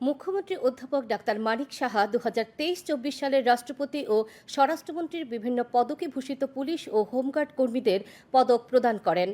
মুখ্যমন্ত্রী অধ্যাপক ডাক্তার মানিক সাহা দু হাজার তেইশ চব্বিশ সালের রাষ্ট্রপতি ও স্বরাষ্ট্রমন্ত্রীর বিভিন্ন পদকে ভূষিত পুলিশ ও হোমগার্ড কর্মীদের পদক প্রদান করেন।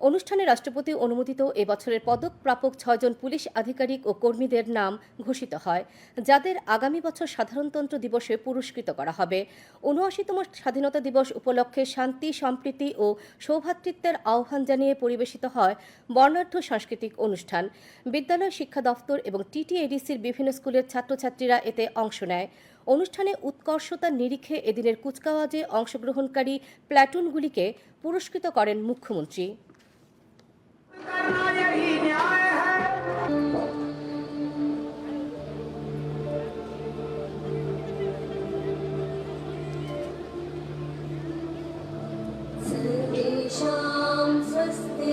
অনুষ্ঠানে রাষ্ট্রপতি অনুমোদিত এবছরের পদক প্রাপক ছয়জন পুলিশ আধিকারিক ও কর্মীদের নাম ঘোষিত হয়, যাদের আগামী বছর সাধারণতন্ত্র দিবসে পুরস্কৃত করা হবে। উনআশিতম স্বাধীনতা দিবস উপলক্ষে শান্তি, সম্প্রীতি ও সৌভাতৃত্বের আহ্বান জানিয়ে পরিবেশিত হয় বর্ণাঢ্য সাংস্কৃতিক অনুষ্ঠান। বিদ্যালয় শিক্ষা দফতর এবং টিটিএডিসির বিভিন্ন স্কুলের ছাত্রছাত্রীরা এতে অংশ নেয়। অনুষ্ঠানে উৎকর্ষতার নিরিখে এদিনের কুচকাওয়াজে অংশগ্রহণকারী প্ল্যাটুনগুলিকে পুরস্কৃত করেন মুখ্যমন্ত্রী।